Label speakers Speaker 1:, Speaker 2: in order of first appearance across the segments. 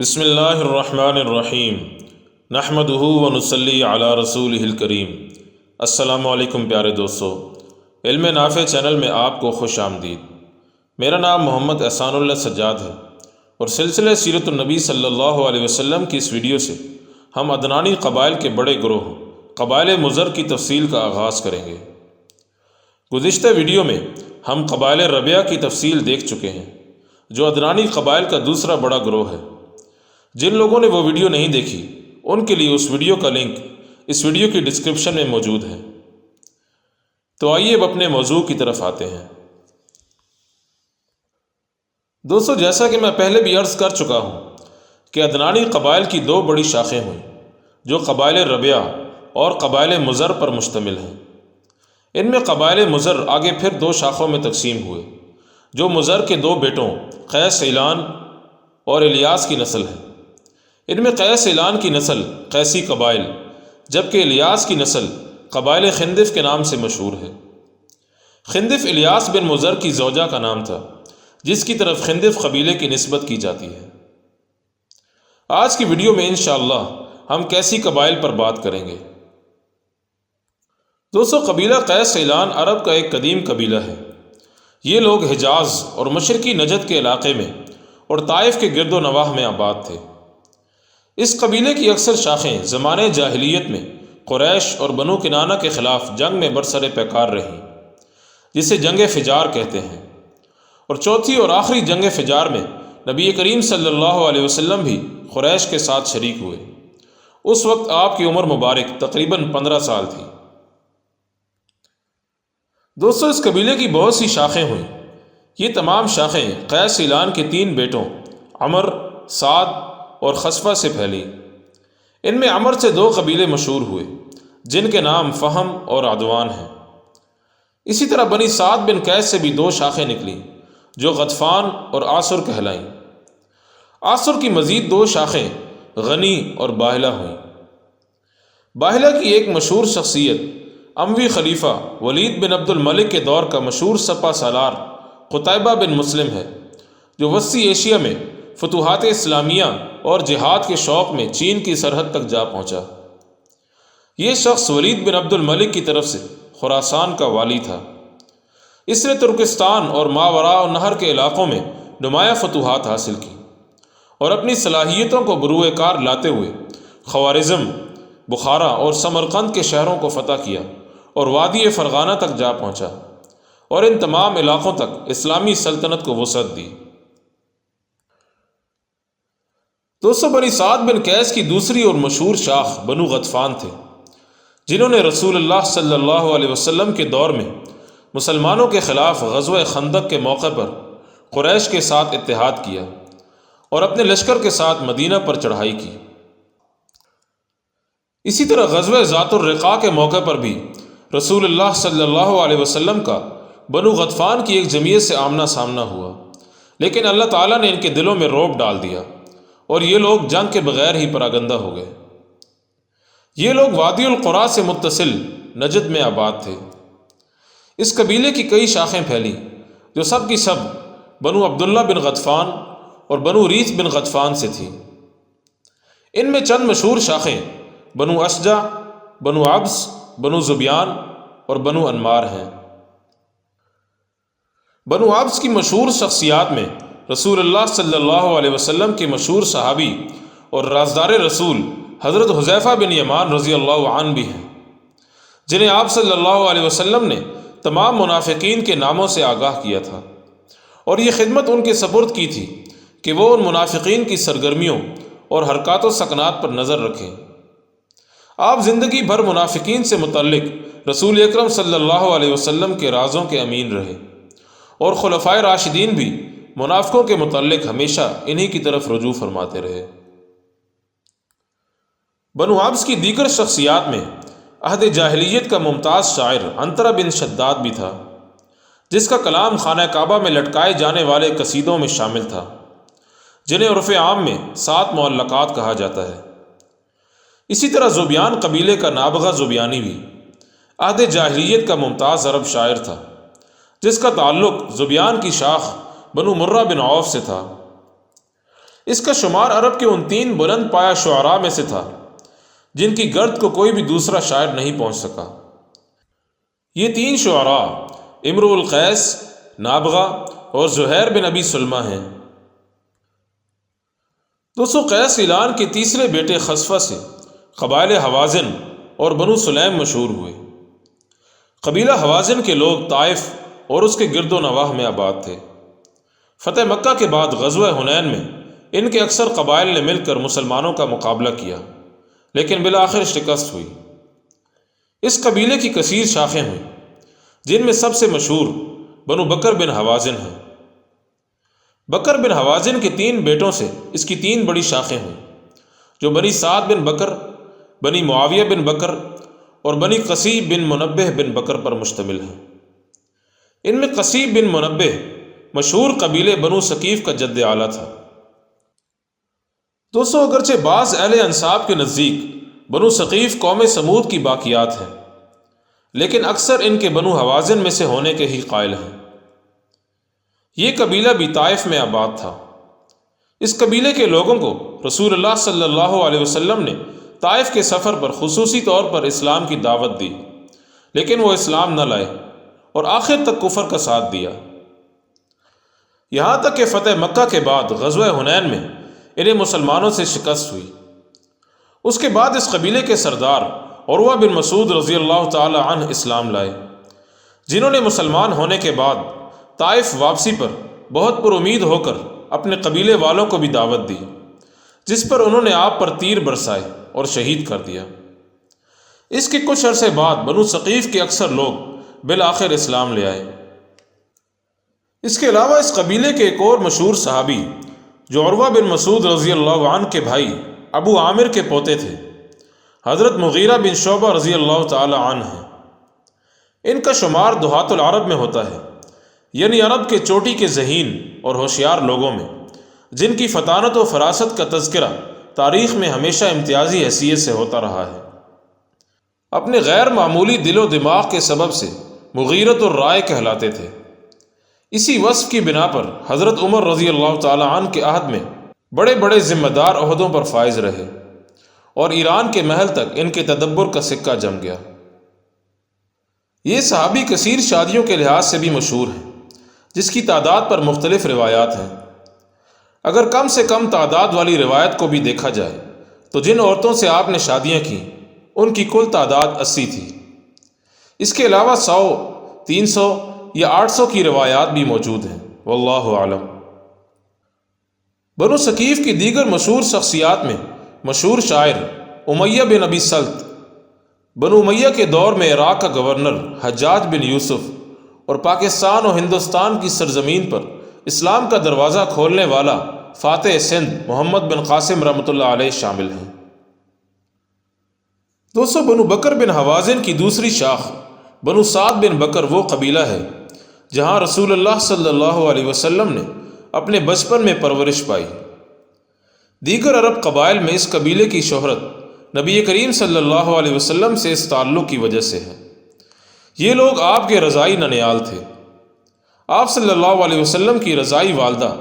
Speaker 1: بسم اللہ الرحمن الرحیم۔ نحمد و نسلی علی رسول الکریم۔ السلام علیکم پیارے دوستو۔ علم نافع چینل میں آپ کو خوش آمدید۔ میرا نام محمد احسان اللہ سجاد ہے۔ اور سلسلہ سیرت النبی صلی اللہ علیہ وسلم کی اس ویڈیو سے ہم ادنانی قبائل کے بڑے گروہ، قبائل مضر کی تفصیل کا آغاز کریں گے۔ گزشتہ ویڈیو میں ہم قبائل ربیہ کی تفصیل دیکھ چکے ہیں، جو ادنانی قبائل کا دوسرا بڑا گروہ ہے۔ جن لوگوں نے وہ ویڈیو نہیں دیکھی، ان کے لیے اس ویڈیو کا لنک اس ویڈیو کی ڈسکرپشن میں موجود ہے۔ تو آئیے اب اپنے موضوع کی طرف آتے ہیں۔ دوستو، جیسا کہ میں پہلے بھی عرض کر چکا ہوں کہ ادنانی قبائل کی دو بڑی شاخیں ہوئیں، جو قبائل ربیہ اور قبائل مضر پر مشتمل ہیں۔ ان میں قبائل مضر آگے پھر دو شاخوں میں تقسیم ہوئے، جو مضر کے دو بیٹوں، قیس اعلان اور الیاس کی نسل ہے ان میں قیس اعلان کی نسل، قیسی قبائل، جبکہ الیاس کی نسل قبائل خندف کے نام سے مشہور ہے۔ خندف الیاس بن مضر کی زوجہ کا نام تھا، جس کی طرف خندف قبیلے کی نسبت کی جاتی ہے۔ آج کی ویڈیو میں انشاءاللہ ہم کیسی قبائل پر بات کریں گے۔ دوستو، قبیلہ قیس اعلان عرب کا ایک قدیم قبیلہ ہے۔ یہ لوگ حجاز اور مشرقی نجد کے علاقے میں اور طائف کے گرد و نواح میں آباد تھے۔ اس قبیلے کی اکثر شاخیں زمانے جاہلیت میں قریش اور بنو کنانہ کے خلاف جنگ میں برسر پیکار رہیں، جسے جنگ فجار کہتے ہیں۔ اور چوتھی اور آخری جنگ فجار میں نبی کریم صلی اللہ علیہ وسلم بھی قریش کے ساتھ شریک ہوئے۔ اس وقت آپ کی عمر مبارک تقریباً پندرہ سال تھی۔ دوستو، اس قبیلے کی بہت سی شاخیں ہوئیں۔ یہ تمام شاخیں قیس اعلان کے تین بیٹوں عمر، سعد اور خصفہ سے پھیلی۔ ان میں عمر سے دو قبیلے مشہور ہوئے، جن کے نام فہم اور عدوان ہیں۔ اسی طرح بنی سعد بن قیس سے بھی دو شاخیں نکلیں، جو غطفان اور آسر کہلائیں۔ آسر کی مزید دو شاخیں غنی اور باہلہ ہوئیں۔ باہلہ کی ایک مشہور شخصیت اموی خلیفہ ولید بن عبد الملک کے دور کا مشہور سپا سالار قطعبہ بن مسلم ہے، جو وسیع ایشیا میں فتوحات اسلامیہ اور جہاد کے شوق میں چین کی سرحد تک جا پہنچا۔ یہ شخص ولید بن عبد الملک کی طرف سے خوراسان کا والی تھا۔ اس نے ترکستان اور ماورا نہر کے علاقوں میں نمایاں فتوحات حاصل کی اور اپنی صلاحیتوں کو بروئے کار لاتے ہوئے خوارزم، بخارا اور سمرقند کے شہروں کو فتح کیا اور وادی فرغانہ تک جا پہنچا اور ان تمام علاقوں تک اسلامی سلطنت کو وسعت دی۔ دوستو بنی سعد بن قیس کی دوسری اور مشہور شاخ بنو غطفان تھے، جنہوں نے رسول اللہ صلی اللہ علیہ وسلم کے دور میں مسلمانوں کے خلاف غزوہ خندق کے موقع پر قریش کے ساتھ اتحاد کیا اور اپنے لشکر کے ساتھ مدینہ پر چڑھائی کی۔ اسی طرح غزوہ ذات الرقاء کے موقع پر بھی رسول اللہ صلی اللہ علیہ وسلم کا بنو غطفان کی ایک جمعیت سے آمنا سامنا ہوا، لیکن اللہ تعالیٰ نے ان کے دلوں میں روب ڈال دیا۔ اور یہ لوگ جنگ کے بغیر ہی پراگندہ ہو گئے۔ یہ لوگ وادی القرا سے متصل نجد میں آباد تھے۔ اس قبیلے کی کئی شاخیں پھیلی جو سب کی سب بنو عبداللہ بن غطفان اور بنو ریت بن غطفان سے تھی ان میں چند مشہور شاخیں بنو اسجا بنو عبس، بنو زبیان اور بنو انمار ہیں۔ بنو عبس کی مشہور شخصیات میں رسول اللہ صلی اللہ علیہ وسلم کے مشہور صحابی اور رازدار رسول حضرت حذیفہ بن یمان رضی اللہ عنہ بھی ہیں، جنہیں آپ صلی اللہ علیہ وسلم نے تمام منافقین کے ناموں سے آگاہ کیا تھا۔ اور یہ خدمت ان کے سپرد کی تھی کہ وہ ان منافقین کی سرگرمیوں اور حرکات و سکنات پر نظر رکھیں۔ آپ زندگی بھر منافقین سے متعلق رسول اکرم صلی اللہ علیہ وسلم کے رازوں کے امین رہے اور خلفائے راشدین بھی منافقوں کے متعلق ہمیشہ انہی کی طرف رجوع فرماتے رہے۔ بنو عابس کی دیگر شخصیات میں عہد جاہلیت کا ممتاز شاعر انترا بن شداد بھی تھا، جس کا کلام خانہ کعبہ میں لٹکائے جانے والے قصیدوں میں شامل تھا، جنہیں عرف عام میں سات معلقات کہا جاتا ہے۔ اسی طرح زبیان قبیلے کا نابغہ زبیانی بھی عہد جاہلیت کا ممتاز عرب شاعر تھا، جس کا تعلق زبیان کی شاخ بنو مرہ بن عوف سے تھا۔ اس کا شمار عرب کے ان تین بلند پایا شعراء میں سے تھا، جن کی گرد کو کوئی بھی دوسرا شاعر نہیں پہنچ سکا۔ یہ تین شعراء امرو القیس، نابغہ اور زہیر بن ابی سلمہ ہیں۔ دوستو، قیس اعلان کے تیسرے بیٹے خصفہ سے قبائل حوازن اور بنو سلیم مشہور ہوئے۔ قبیلہ حوازن کے لوگ طائف اور اس کے گرد و نواح میں آباد تھے۔ فتح مکہ کے بعد غزوہ حنین میں ان کے اکثر قبائل نے مل کر مسلمانوں کا مقابلہ کیا، لیکن بالآخر شکست ہوئی۔ اس قبیلے کی کثیر شاخیں ہوئیں، جن میں سب سے مشہور بنو بکر بن حوازن ہیں۔ بکر بن حوازن کے تین بیٹوں سے اس کی تین بڑی شاخیں ہوئیں، جو بنی سعد بن بکر، بنی معاویہ بن بکر اور بنی قصیب بن منبع بن بکر پر مشتمل ہیں۔ ان میں قصیب بن منبع مشہور قبیلے بنو ثقیف کا جد اعلیٰ تھا۔ دوستوں اگرچہ بعض اہل انصاب کے نزدیک بنو ثقیف قوم سمود کی باقیات ہیں، لیکن اکثر ان کے بنو حوازن میں سے ہونے کے ہی قائل ہیں۔ یہ قبیلہ بھی طائف میں آباد تھا۔ اس قبیلے کے لوگوں کو رسول اللہ صلی اللہ علیہ وسلم نے طائف کے سفر پر خصوصی طور پر اسلام کی دعوت دی، لیکن وہ اسلام نہ لائے اور آخر تک کفر کا ساتھ دیا۔ یہاں تک کہ فتح مکہ کے بعد غزوہ حنین میں انہیں مسلمانوں سے شکست ہوئی۔ اس کے بعد اس قبیلے کے سردار عروہ بن مسعود رضی اللہ تعالی عنہ اسلام لائے، جنہوں نے مسلمان ہونے کے بعد طائف واپسی پر بہت پر امید ہو کر اپنے قبیلے والوں کو بھی دعوت دی، جس پر انہوں نے آپ پر تیر برسائے اور شہید کر دیا۔ اس کے کچھ عرصے بعد بنو ثقیف کے اکثر لوگ بالآخر اسلام لے آئے۔ اس کے علاوہ اس قبیلے کے ایک اور مشہور صحابی جو عروہ بن مسعود رضی اللہ عنہ کے بھائی ابو عامر کے پوتے تھے، حضرت مغیرہ بن شعبہ رضی اللہ تعالی عنہ ہیں۔ ان کا شمار دہات العرب میں ہوتا ہے یعنی عرب کے چوٹی کے ذہین اور ہوشیار لوگوں میں، جن کی فطانت و فراست کا تذکرہ تاریخ میں ہمیشہ امتیازی حیثیت سے ہوتا رہا ہے۔ اپنے غیر معمولی دل و دماغ کے سبب سے مغیرت اور رائے کہلاتے تھے۔ اسی وصف کی بنا پر حضرت عمر رضی اللہ تعالی عنہ کے عہد میں بڑے بڑے ذمہ دار عہدوں پر فائز رہے اور ایران کے محل تک ان کے تدبر کا سکہ جم گیا۔ یہ صحابی کثیر شادیوں کے لحاظ سے بھی مشہور ہیں، جس کی تعداد پر مختلف روایات ہیں۔ اگر کم سے کم تعداد والی روایت کو بھی دیکھا جائے تو جن عورتوں سے آپ نے شادیاں کیں، ان کی کل تعداد اسی تھی۔ اس کے علاوہ سو، تین سو یا آٹھ سو کی روایات بھی موجود ہیں۔ واللہ عالم بنو ثقیف کی دیگر مشہور شخصیات میں مشہور شاعر امیہ بن ابی سلط، بنو امیہ کے دور میں عراق کا گورنر حجاج بن یوسف اور پاکستان اور ہندوستان کی سرزمین پر اسلام کا دروازہ کھولنے والا فاتح سندھ محمد بن قاسم رحمۃ اللہ علیہ شامل ہیں۔ دوستو بنو بکر بن حوازن کی دوسری شاخ بنو سعد بن بکر وہ قبیلہ ہے جہاں رسول اللہ صلی اللہ علیہ وسلم نے اپنے بچپن میں پرورش پائی۔ دیگر عرب قبائل میں اس قبیلے کی شہرت نبی کریم صلی اللہ علیہ وسلم سے اس تعلق کی وجہ سے ہے۔ یہ لوگ آپ کے رضائی ننیال تھے۔ آپ صلی اللہ علیہ وسلم کی رضائی والدہ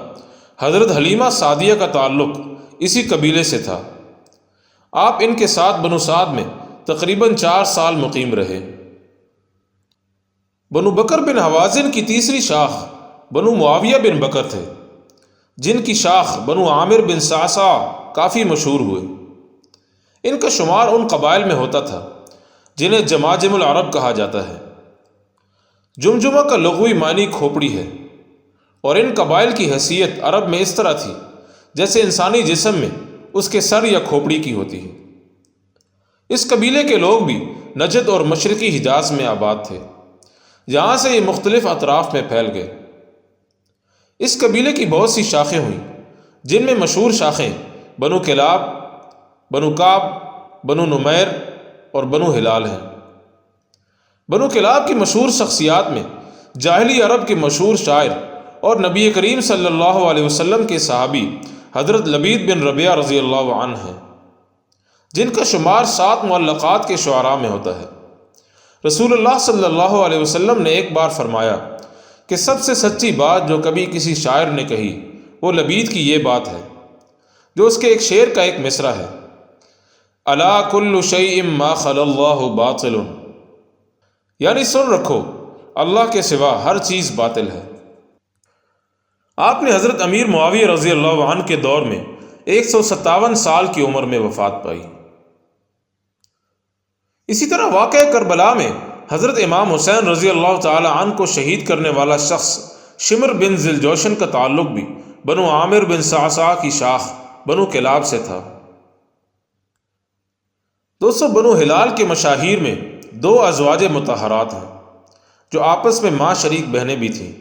Speaker 1: حضرت حلیمہ سعدیہ کا تعلق اسی قبیلے سے تھا۔ آپ ان کے ساتھ بنو سعد میں تقریباً چار سال مقیم رہے۔ بنو بکر بن حوازن کی تیسری شاخ بنو معاویہ بن بکر تھے، جن کی شاخ بنو عامر بن ساسا کافی مشہور ہوئے۔ ان کا شمار ان قبائل میں ہوتا تھا، جنہیں جماجم العرب کہا جاتا ہے۔ جمجمہ کا لغوی معنی کھوپڑی ہے، اور ان قبائل کی حیثیت عرب میں اس طرح تھی، جیسے انسانی جسم میں اس کے سر یا کھوپڑی کی ہوتی ہے۔ اس قبیلے کے لوگ بھی نجد اور مشرقی حجاز میں آباد تھے۔ جہاں سے یہ مختلف اطراف میں پھیل گئے۔ اس قبیلے کی بہت سی شاخیں ہوئیں، جن میں مشہور شاخیں بنو کلاب، بنو کاب بنو نمیر اور بنو ہلال ہیں۔ بنو کلاب کی مشہور شخصیات میں جاہلی عرب کے مشہور شاعر اور نبی کریم صلی اللہ علیہ وسلم کے صحابی حضرت لبید بن ربیہ رضی اللہ عنہ ہیں، جن کا شمار سات معلقات کے شعراء میں ہوتا ہے۔ رسول اللہ صلی اللہ علیہ وسلم نے ایک بار فرمایا کہ سب سے سچی بات جو کبھی کسی شاعر نے کہی، وہ لبید کی یہ بات ہے، جو اس کے ایک شعر کا ایک مصرع ہے۔ اللہ کل شعی ما خل اللہ باطل۔ یعنی سن رکھو، اللہ کے سوا ہر چیز باطل ہے۔ آپ نے حضرت امیر معاویہ رضی اللہ عنہ کے دور میں ایک سو ستاون سال کی عمر میں وفات پائی۔ اسی طرح واقع کربلا میں حضرت امام حسین رضی اللہ تعالی عنہ کو شہید کرنے والا شخص شمر بن ذل جوشن کا تعلق بھی بنو عامر بن ساسا کی شاخ بنو کلاب سے تھا۔ دوستو، بنو ہلال کے مشاہیر میں دو ازواج متحرات ہیں جو آپس میں ماں شریک بہنیں بھی تھیں۔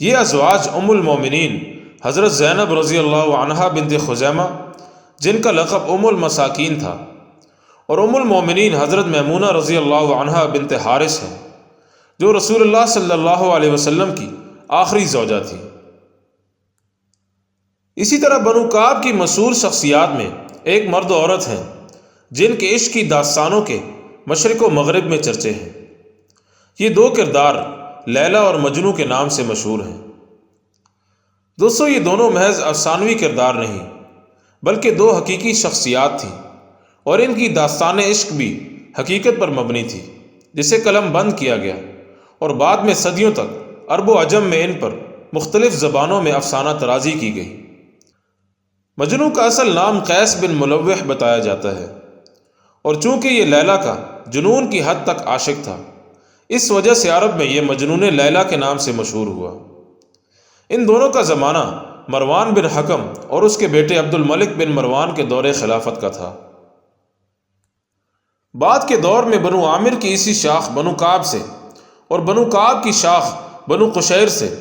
Speaker 1: یہ ازواج ام المومنین حضرت زینب رضی اللہ عنہا بنت خزیمہ، جن کا لقب ام المساکین تھا۔ اور ام المومنین حضرت میمونہ رضی اللہ عنہا بنت حارث ہیں، جو رسول اللہ صلی اللہ علیہ وسلم کی آخری زوجہ تھی۔ اسی طرح بنو کاب کی مشہور شخصیات میں ایک مرد و عورت ہیں، جن کے عشق کی داستانوں کے مشرق و مغرب میں چرچے ہیں۔ یہ دو کردار لیلا اور مجنو کے نام سے مشہور ہیں۔ دوستو، یہ دونوں محض افسانوی کردار نہیں، بلکہ دو حقیقی شخصیات تھیں۔ اور ان کی داستان عشق بھی حقیقت پر مبنی تھی، جسے قلم بند کیا گیا۔ اور بعد میں صدیوں تک عرب و عجم میں ان پر مختلف زبانوں میں افسانہ ترازی کی گئی۔ مجنو کا اصل نام قیس بن ملوح بتایا جاتا ہے۔ اور چونکہ یہ لیلا کا جنون کی حد تک عاشق تھا، اس وجہ سے عرب میں یہ مجنون لیلا کے نام سے مشہور ہوا۔ ان دونوں کا زمانہ مروان بن حکم اور اس کے بیٹے عبد الملک بن مروان کے دور خلافت کا تھا۔ بعد کے دور میں بنو عامر کی اسی شاخ، بنو کاب سے، اور بنو کاب کی شاخ، بنو قشیر سے،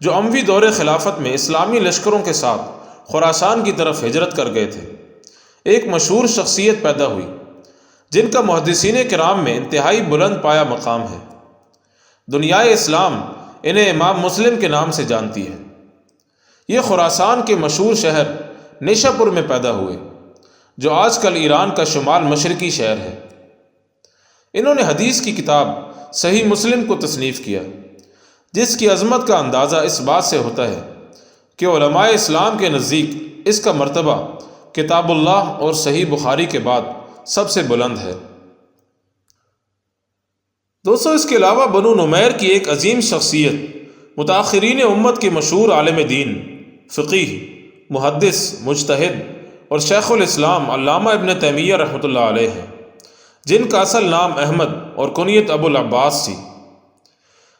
Speaker 1: جو اموی دور خلافت میں اسلامی لشکروں کے ساتھ خوراسان کی طرف ہجرت کر گئے تھے۔ ایک مشہور شخصیت پیدا ہوئی، جن کا محدثین کرام میں انتہائی بلند پایا مقام ہے۔ دنیا اسلام انہیں امام مسلم کے نام سے جانتی ہے۔ یہ خوراسان کے مشہور شہر نیشا پور میں پیدا ہوئے، جو آج کل ایران کا شمال مشرقی شہر ہے۔ انہوں نے حدیث کی کتاب صحیح مسلم کو تصنیف کیا، جس کی عظمت کا اندازہ اس بات سے ہوتا ہے کہ علماء اسلام کے نزدیک اس کا مرتبہ کتاب اللہ اور صحیح بخاری کے بعد سب سے بلند ہے۔ دوستو، اس کے علاوہ بنو نمیر کی ایک عظیم شخصیت متاثرین امت کے مشہور عالم دین فقیح محدث، مجتہد اور شیخ الاسلام علامہ ابن تیمیہ رحمۃ اللہ علیہ ہیں۔ جن کا اصل نام احمد اور کنیت ابو العباس تھی۔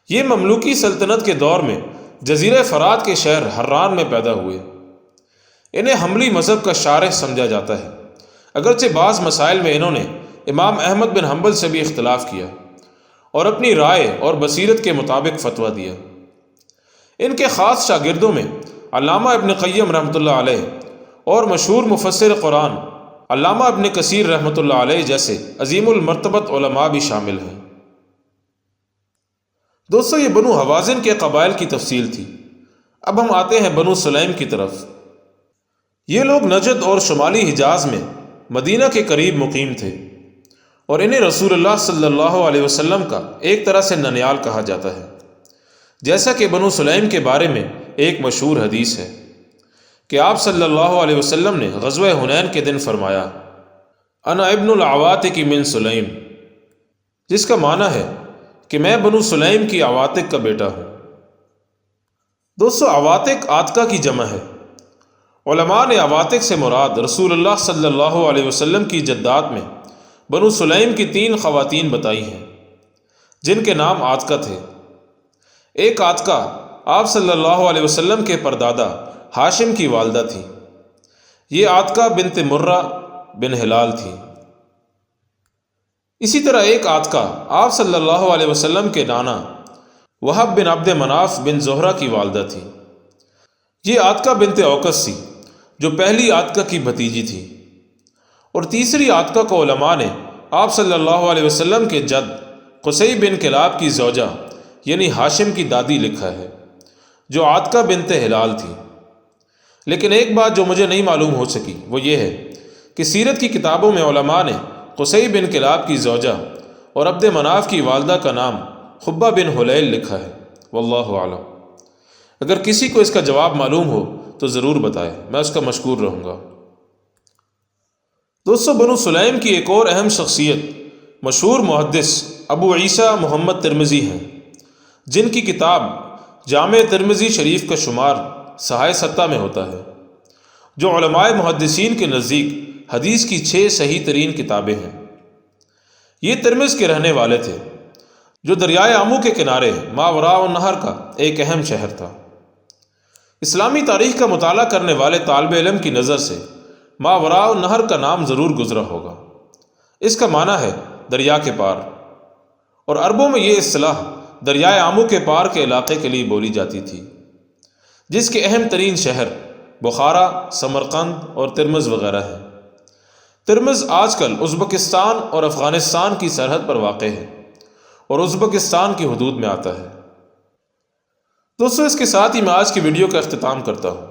Speaker 1: یہ مملوکی سلطنت کے دور میں جزیر فرات کے شہر حران میں پیدا ہوئے۔ انہیں حملی مذہب کا شارح سمجھا جاتا ہے۔ اگرچہ بعض مسائل میں انہوں نے امام احمد بن حنبل سے بھی اختلاف کیا اور اپنی رائے اور بصیرت کے مطابق فتویٰ دیا۔ ان کے خاص شاگردوں میں علامہ ابن قیم رحمۃ اللہ علیہ اور مشہور مفسر قرآن علامہ ابن کثیر رحمۃ اللہ علیہ جیسے عظیم المرتبت علماء بھی شامل ہیں۔ دوستو، یہ بنو حوازن کے قبائل کی تفصیل تھی۔ اب ہم آتے ہیں بنو سلیم کی طرف۔ یہ لوگ نجد اور شمالی حجاز میں مدینہ کے قریب مقیم تھے اور انہیں رسول اللہ صلی اللہ علیہ وسلم کا ایک طرح سے ننیال کہا جاتا ہے۔ جیسا کہ بنو سلیم کے بارے میں ایک مشہور حدیث ہے۔ کہ آپ صلی اللہ علیہ وسلم نے غزوہ حنین کے دن فرمایا، انا ابن العوات کی من سلیم، جس کا معنی ہے کہ میں بنو سلیم کی عواتق کا بیٹا ہوں۔ دوستو، عواتق آتکا کی جمع ہے۔ علماء نے عواتق سے مراد رسول اللہ صلی اللہ علیہ وسلم کی جداد میں بنو سلیم کی تین خواتین بتائی ہیں، جن کے نام آتکا تھے۔ ایک آتکا آپ صلی اللہ علیہ وسلم کے پردادا ہاشم کی والدہ تھی یہ آتکا بنت مرہ بن ہلال تھی اسی طرح ایک آتکا آپ صلی اللہ علیہ وسلم کے نانا وہب بن عبد مناف بن زہرہ کی والدہ تھی یہ آتکا بنت اوکس تھی، جو پہلی آتکا کی بھتیجی تھی۔ اور تیسری آتکا کو علماء نے آپ صلی اللہ علیہ وسلم کے جد قصی بن کلاب کی زوجہ یعنی ہاشم کی دادی لکھا ہے، جو آتکا بنت ہلال تھی لیکن ایک بات جو مجھے نہیں معلوم ہو سکی، وہ یہ ہے کہ سیرت کی کتابوں میں علماء نے قصی بن کلاب کی زوجہ اور عبد مناف کی والدہ کا نام خبہ بن حلیل لکھا ہے۔ واللہ عالم اگر کسی کو اس کا جواب معلوم ہو تو ضرور بتائے میں اس کا مشکور رہوں گا۔ دوستو، بنو سلیم کی ایک اور اہم شخصیت مشہور محدث ابو عیسیٰ محمد ترمزی ہیں۔ جن کی کتاب جامع ترمزی شریف کا شمار سہائے ستہ میں ہوتا ہے۔ جو علماء محدثین کے نزدیک حدیث کی چھ صحیح ترین کتابیں ہیں۔ یہ ترمز کے رہنے والے تھے، جو دریائے آمو کے کنارے ماورا و نہر کا ایک اہم شہر تھا۔ اسلامی تاریخ کا مطالعہ کرنے والے طالب علم کی نظر سے ماورا و نہر کا نام ضرور گزرا ہوگا۔ اس کا معنی ہے دریا کے پار۔ اور عربوں میں یہ اصطلاح دریائے آمو کے پار کے علاقے کے لیے بولی جاتی تھی۔ جس کے اہم ترین شہر بخارا، سمرقند اور ترمز وغیرہ ہیں ترمز آج کل ازبکستان اور افغانستان کی سرحد پر واقع ہے اور ازبکستان کی حدود میں آتا ہے۔ دوستو، اس کے ساتھ ہی میں آج کی ویڈیو کا اختتام کرتا ہوں۔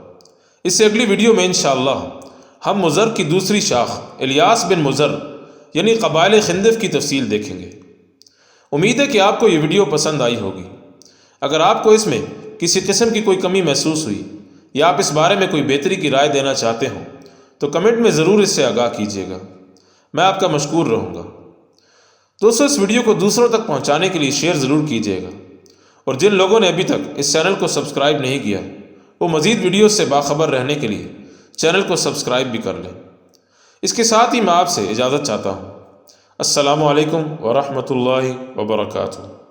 Speaker 1: اس سے اگلی ویڈیو میں انشاءاللہ ہم مضر کی دوسری شاخ الیاس بن مضر یعنی قبائل خندف کی تفصیل دیکھیں گے۔ امید ہے کہ آپ کو یہ ویڈیو پسند آئی ہوگی۔ اگر آپ کو اس میں کسی قسم کی کوئی کمی محسوس ہوئی یا آپ اس بارے میں کوئی بہتری کی رائے دینا چاہتے ہوں تو کمنٹ میں ضرور اس سے آگاہ کیجیے گا۔ میں آپ کا مشکور رہوں گا۔ دوستو، اس ویڈیو کو دوسروں تک پہنچانے کے لیے شیئر ضرور کیجیے گا۔ اور جن لوگوں نے ابھی تک اس چینل کو سبسکرائب نہیں کیا، وہ مزید ویڈیوز سے باخبر رہنے کے لیے چینل کو سبسکرائب بھی کر لیں۔ اس کے ساتھ ہی میں آپ سے اجازت چاہتا ہوں۔ السلام علیکم ورحمۃ اللہ وبرکاتہ۔